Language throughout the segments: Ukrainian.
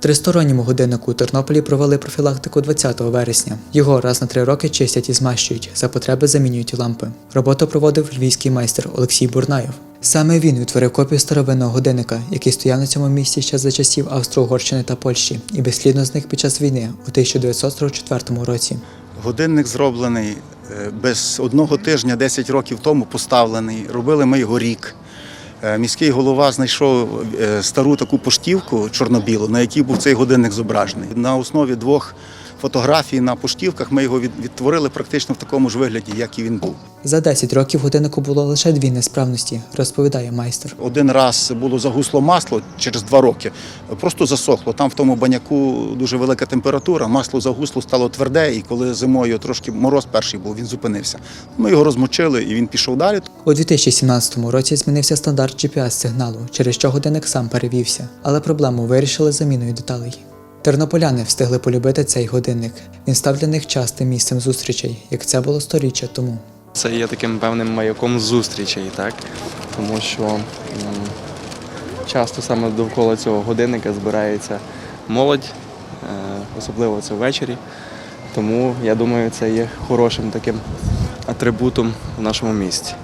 Тристоронньому годиннику у Тернополі провели профілактику 20 вересня. Його раз на три роки чистять і змащують, за потреби замінюють лампи. Роботу проводив львівський майстер Олексій Бурнаєв. Саме він відтворив копію старовинного годинника, який стояв на цьому місці ще за часів Австро-Угорщини та Польщі, і безслідно зник під час війни у 1944 році. Годинник зроблений е, без одного тижня, 10 років тому поставлений. Робили ми його рік. Е, Міський голова знайшов е, стару таку поштівку чорно-білу, на якій був цей годинник зображений. На основі двох фотографій на поштівках ми його від- відтворили практично в такому ж вигляді, як і він був. За 10 років годиннику було лише дві несправності, розповідає майстер. Один раз було загусло масло через два роки, просто засохло. Там в тому баняку дуже велика температура, масло загусло, стало тверде, і коли зимою трошки мороз перший був, він зупинився. Ми його розмочили і він пішов далі. У 2017 році змінився стандарт GPS-сигналу, через що годинник сам перевівся, але проблему вирішили заміною деталей. Тернополяни встигли полюбити цей годинник. Він став для них частим місцем зустрічей, як це було сторіччя тому. Це є таким певним маяком зустрічей, так? Тому що м, часто саме довкола цього годинника збирається молодь, е, особливо це ввечері. Тому я думаю, це є хорошим таким атрибутом в нашому місті.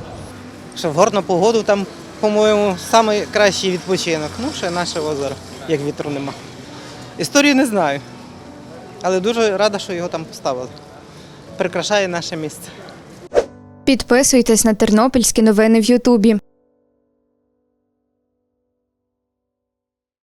Що в горну погоду там, по-моєму, найкращий відпочинок. Ну, ще наше озеро, як вітру нема. Історію не знаю. Але дуже рада, що його там поставили. Прикрашає наше місце. Підписуйтесь на тернопільські новини в Ютубі.